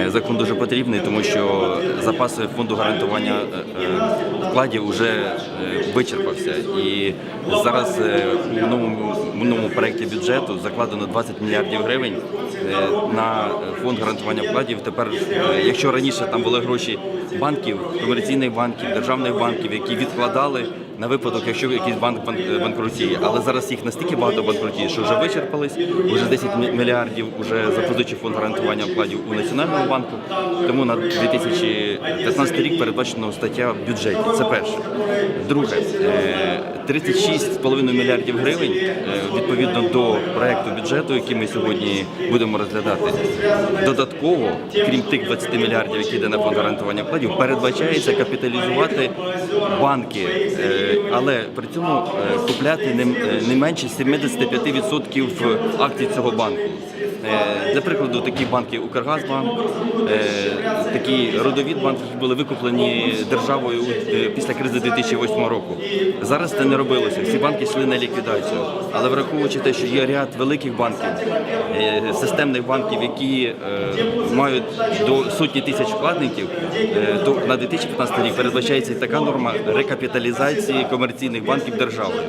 Е, Закон дуже потрібний, тому що запаси фонду гарантування е, е, вкладів вже вичерпався. І зараз у новому, у новому проєкті бюджету закладено 20 мільярдів гривень на фонд гарантування вкладів. Тепер, якщо раніше там були гроші банків, комерційних банків, державних банків, які відкладали на випадок, якщо якийсь банк банкрутіє. Але зараз їх настільки багато банкрутіє, що вже вичерпались, вже 10 мільярдів вже запозичив фонд гарантування вкладів у Національному банку. Тому на 2015 рік передбачено стаття в бюджеті. Це перше. Друге, е, 36,5 мільярдів гривень е, відповідно до проекту бюджету, який ми сьогодні будемо розглядати. Додатково, крім тих 20 мільярдів, які йде на фонд гарантування вкладів, передбачається капіталізувати банки, е, але при цьому е, купляти не, е, менше 75% акцій цього банку. Е, Для прикладу, такі банки Укргазбанк, такі родовід банки, були викуплені державою е, після кризи 2008 року. Зараз це не робилося. Всі банки йшли на ліквідацію. Але враховуючи те, що є ряд великих банків, е, системних банків, які е, мають до сотні тисяч вкладників, то на 2015 рік передбачається і така норма рекапіталізації комерційних банків державою.